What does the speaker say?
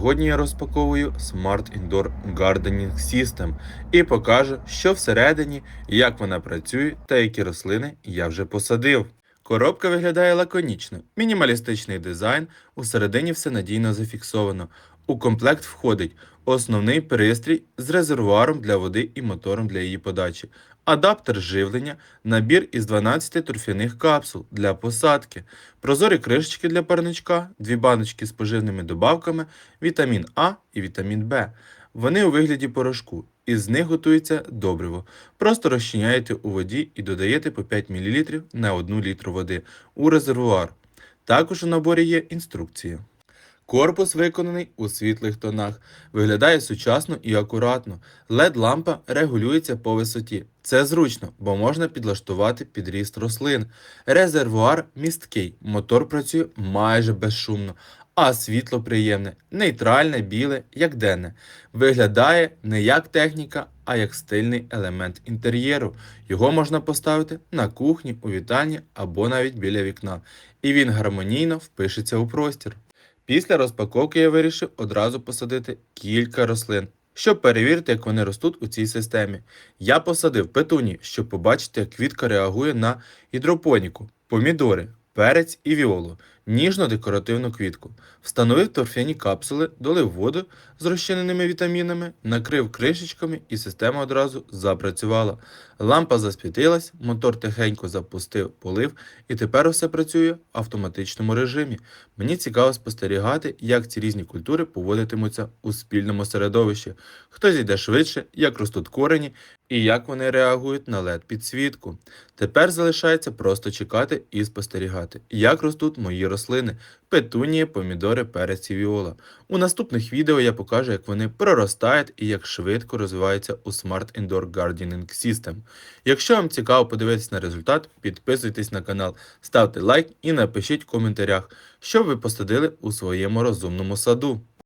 Сьогодні я розпаковую Smart Indoor Gardening System і покажу, що всередині, як вона працює та які рослини я вже посадив. Коробка виглядає лаконічно, мінімалістичний дизайн, усередині все надійно зафіксовано. У комплект входить основний пристрій з резервуаром для води і мотором для її подачі, адаптер живлення, набір із 12 торфяних капсул для посадки, прозорі кришечки для парничка, дві баночки з поживними добавками, вітамін А і вітамін Б. Вони у вигляді порошку, із них готується добриво. Просто розчиняєте у воді і додаєте по 5 мл на 1 літру води у резервуар. Також у наборі є інструкція. Корпус виконаний у світлих тонах, виглядає сучасно і акуратно. LED-лампа регулюється по висоті. Це зручно, бо можна підлаштувати під ріст рослин. Резервуар місткий, мотор працює майже безшумно, а світло приємне, нейтральне, біле, як денне. Виглядає не як техніка, а як стильний елемент інтер'єру. Його можна поставити на кухні, у вітальні або навіть біля вікна. І він гармонійно впишеться у простір. Після розпаковки я вирішив одразу посадити кілька рослин, щоб перевірити, як вони ростуть у цій системі. Я посадив петуні, щоб побачити, як квітка реагує на гідропоніку, помідори, перець і віолу, ніжно-декоративну квітку. Встановив торфяні капсули, долив воду з розчиненими вітамінами, накрив кришечками і система одразу запрацювала. Лампа засвітилась, мотор тихенько запустив, полив, і тепер все працює в автоматичному режимі. Мені цікаво спостерігати, як ці різні культури поводитимуться у спільному середовищі. Хто зійде швидше, як ростуть корені і як вони реагують на led підсвітку. Тепер залишається просто чекати і спостерігати, як ростуть мої рослини, петунії, помідори, перець і віола. У наступних відео я покажу, як вони проростають і як швидко розвиваються у Smart Indoor Gardening System. Якщо вам цікаво подивитись на результат, підписуйтесь на канал, ставте лайк і напишіть в коментарях, що ви посадили у своєму розумному саду.